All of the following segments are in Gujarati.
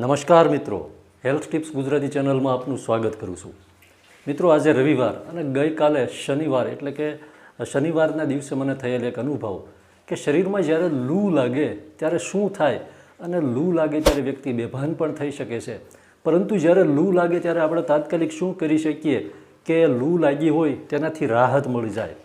નમસ્કાર મિત્રો. હેલ્થ ટિપ્સ ગુજરાતી ચેનલમાં આપનું સ્વાગત કરું છું. મિત્રો, આજે રવિવાર અને ગઈકાલે શનિવાર, એટલે કે શનિવારના દિવસે મને થયેલ એક અનુભવ કે શરીરમાં જ્યારે લૂ લાગે ત્યારે શું થાય અને લૂ લાગે ત્યારે વ્યક્તિ બેભાન પણ થઈ શકે છે. પરંતુ જ્યારે લૂ લાગે ત્યારે આપણે તાત્કાલિક શું કરી શકીએ કે લૂ લાગી હોય તેનાથી રાહત મળી જાય.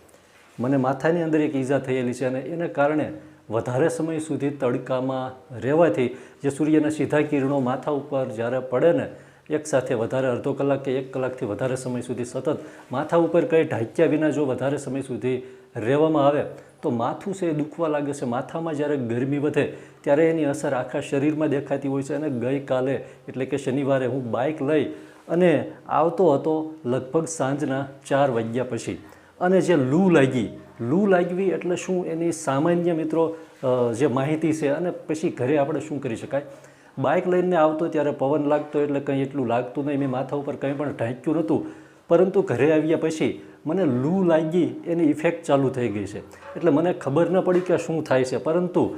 મને માથાની અંદર એક ઈજા થયેલી છે અને એને કારણે વધારે સમય સુધી તડકામાં રહેવાથી જે સૂર્યના સીધા કિરણો માથા ઉપર જ્યારે પડે ને એકસાથે વધારે અડધો કલાક કે એક કલાકથી વધારે સમય સુધી સતત માથા ઉપર કંઈ ઢાંક્યા વિના જો વધારે સમય સુધી રહેવામાં આવે, તો માથું છે એ દુખવા લાગે છે. માથામાં જ્યારે ગરમી વધે, ત્યારે એની અસર આખા શરીરમાં દેખાતી હોય છે. અને ગઈકાલે, એટલે કે શનિવારે હું બાઇક લઈ અને આવતો હતો લગભગ સાંજના ચાર વાગ્યા પછી. અને જે લૂ લાગી લૂ લાગવી એટલે શું? એની સામાન્ય મિત્રો જે માહિતી છે અને પછી ઘરે આપણે શું કરી શકાય? બાઇક લઈને આવતો ત્યારે પવન લાગતો એટલે કંઈ એટલું લાગતું નહીં. મેં માથા ઉપર કંઈ પણ ઢાંક્યું નહોતું. પરંતુ ઘરે આવ્યા પછી મને લૂ લાગી, એની ઇફેક્ટ ચાલુ થઈ ગઈ છે. એટલે મને ખબર ન પડી કે શું થાય છે. પરંતુ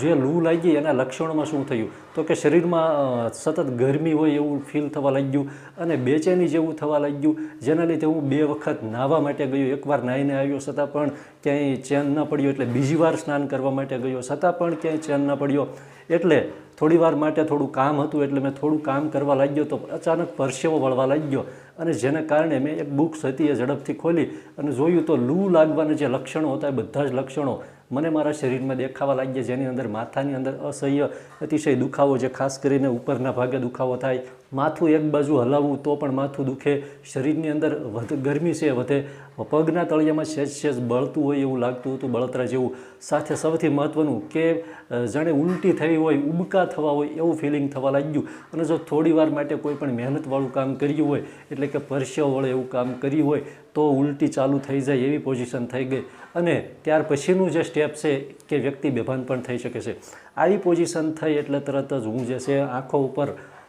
જે લૂ લાગી, એના લક્ષણોમાં શું થયું? તો કે શરીરમાં સતત ગરમી હોય એવું ફીલ થવા લાગ્યું અને બેચેની જેવું થવા લાગ્યું, જેના લીધે હું બે વખત નાહવા માટે ગયો. એકવાર નાહીને આવ્યો, છતાં પણ ક્યાંય ચેન ન પડ્યો. એટલે બીજી વાર સ્નાન કરવા માટે ગયો, છતાં પણ ક્યાંય ચેન ન પડ્યો. એટલે થોડી વાર માટે થોડું કામ હતું એટલે મેં થોડું કામ કરવા લાગ્યો તો અચાનક પરસેવો વળવા લાગ્યો અને જેને કારણે મેં એક બુક્સ હતી એ ઝડપથી ખોલી અને જોયું તો લૂ લાગવાના જે લક્ષણો હતા એ બધા જ લક્ષણો મને મારા શરીરમાં દેખાવા લાગ્યા જેની અંદર માથાની અંદર અસહ્ય, અતિશય દુખાવો જે ખાસ કરીને ઉપરના ભાગે દુખાવો થાય. માથું એક બાજુ હલાવવું તો પણ માથું દુખે. શરીરની અંદર વધ, ગરમી છે, વધે, પગના તળિયામાં સહેજ સહેજ બળતું હોય એવું લાગતું હતું બળતરા જેવું. સાથે સૌથી મહત્ત્વનું કે જાણે ઉલટી થઈ હોય, ઉબકા થવા હોય એવું ફિલિંગ થવા લાગ્યું. અને જો થોડી વાર માટે કોઈ પણ મહેનતવાળું કામ કર્યું હોય, એટલે કે પરસ્યો વળે એવું કામ કર્યું હોય તો ઉલટી ચાલુ થઈ જાય એવી પોઝિશન થઈ ગઈ. અને ત્યાર પછીનું જે સ્ટેપ છે કે વ્યક્તિ બેભાન પણ થઈ શકે છે. આવી પોઝિશન થઈ એટલે તરત જ હું જે છે આંખો ઉપર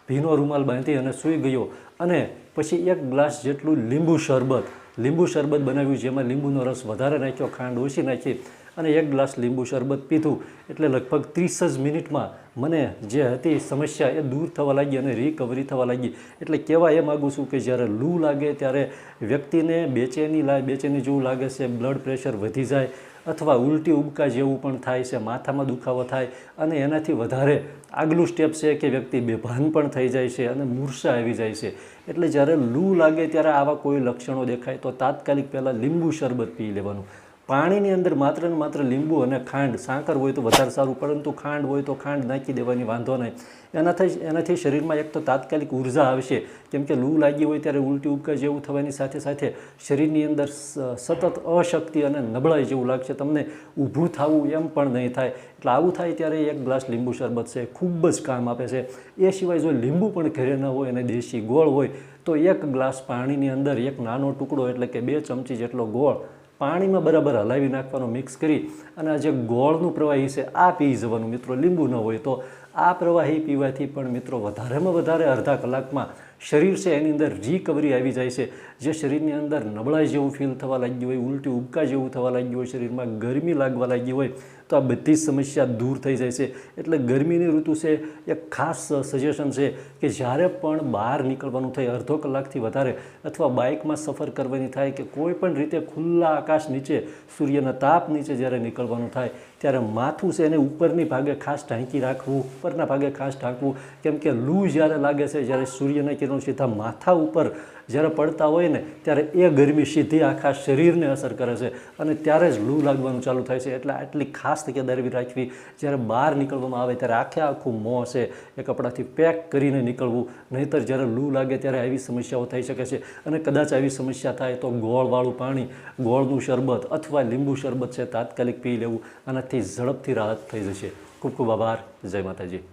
ભીનો રૂમાલ બાંધી અને સૂઈ ગયો. અને પછી એક ગ્લાસ જેટલું લીંબુ શરબત લીંબુ શરબત બનાવ્યું જેમાં લીંબુનો રસ વધારે નાખ્યો, ખાંડ ઓછી નાખી અને એક ગ્લાસ લીંબુ શરબત પીધું એટલે લગભગ ત્રીસ જ મિનિટમાં મને જે હતી સમસ્યા એ દૂર થવા લાગી અને રિકવરી થવા લાગી. એટલે કહેવા એ માગું છું કે જ્યારે લૂ લાગે ત્યારે વ્યક્તિને બેચેની લાગે બેચેની જેવું લાગે છે બ્લડ પ્રેશર વધી જાય અથવા ઉલટી ઉબકા જેવું પણ થાય છે, માથામાં દુખાવો થાય અને એનાથી વધારે આગલું સ્ટેપ છે કે વ્યક્તિ બેભાન પણ થઈ જાય છે અને મૂર્છા આવી જાય છે. એટલે જ્યારે લૂ લાગે ત્યારે આવા કોઈ લક્ષણો દેખાય તો તાત્કાલિક પહેલાં લીંબુ શરબત પી લેવાનું. પાણીની અંદર માત્ર ને માત્ર લીંબુ અને ખાંડ, સાકર હોય તો વધારે સારું, પરંતુ ખાંડ હોય તો ખાંડ નાખી દેવાની વાંધો નહીં. એનાથી એનાથી શરીરમાં એક તો તાત્કાલિક ઊર્જા આવશે. કેમ કે લૂ લાગી હોય ત્યારે ઉલટી ઉપકા જેવું થવાની સાથે સાથે શરીરની અંદર સતત અશક્તિ અને નબળાઈ જેવું લાગશે. તમને ઊભું થવું એમ પણ નહીં થાય. એટલે આવું થાય ત્યારે એક ગ્લાસ લીંબુ શરબત છે, ખૂબ જ કામ આપે છે. એ સિવાય જો લીંબુ પણ ઘરે ન હોય અને દેશી ગોળ હોય, તો એક ગ્લાસ પાણીની અંદર એક નાનો ટુકડો એટલે કે બે ચમચી જેટલો ગોળ પાણીમાં બરાબર હલાવી નાખવાનો મિક્સ કરી અને આ જે ગોળનું પ્રવાહી છે, આ પી જવાનું. મિત્રો, લીંબુ ન હોય તો આ પ્રવાહી પીવાથી પણ મિત્રો વધારેમાં વધારે અડધા કલાકમાં શરીર છે એની અંદર રિકવરી આવી જાય છે. જે શરીરની અંદર નબળાઈ જેવું ફીલ થવા લાગ્યું હોય, ઉલટી ઉબકા જેવું થવા લાગ્યું હોય, શરીરમાં ગરમી લાગવા લાગી હોય, તો આ બધી જ સમસ્યા દૂર થઈ જાય છે. એટલે ગરમીની ઋતુ છે, એક ખાસ સજેશન છે કે જ્યારે પણ બહાર નીકળવાનું થાય, અડધો કલાકથી વધારે, અથવા બાઇકમાં સફર કરવાની થાય કે કોઈ પણ રીતે ખુલ્લા આકાશ નીચે, સૂર્યના તાપ નીચે જ્યારે નીકળવાનું થાય ત્યારે માથું છે એને ઉપરની ભાગે ખાસ ઢાંકી રાખવું, ઉપરના ભાગે ખાસ ઢાંકવું. કેમ કે લૂ જ્યારે લાગે છે, જ્યારે સૂર્યના કિરણો સીધા માથા ઉપર જ્યારે પડતા હોય ને, ત્યારે એ ગરમી સીધી આખા શરીરને અસર કરે છે. અને ત્યારે જ લૂ લાગવાનું ચાલુ થાય છે. એટલે આટલી ખાસ તકેદારી રાખવી. જ્યારે બહાર નીકળવામાં આવે ત્યારે આખે આખું મોં છે એ કપડાથી પેક કરીને નીકળવું. નહીંતર જ્યારે લૂ લાગે ત્યારે આવી સમસ્યાઓ થઈ શકે છે. અને કદાચ આવી સમસ્યા થાય તો ગોળવાળું પાણી, ગોળનું શરબત અથવા લીંબુ શરબત છે તાત્કાલિક પી લેવું. આનાથી ઝડપથી રાહત થઈ જશે. ખૂબ ખૂબ આભાર. જય માતાજી.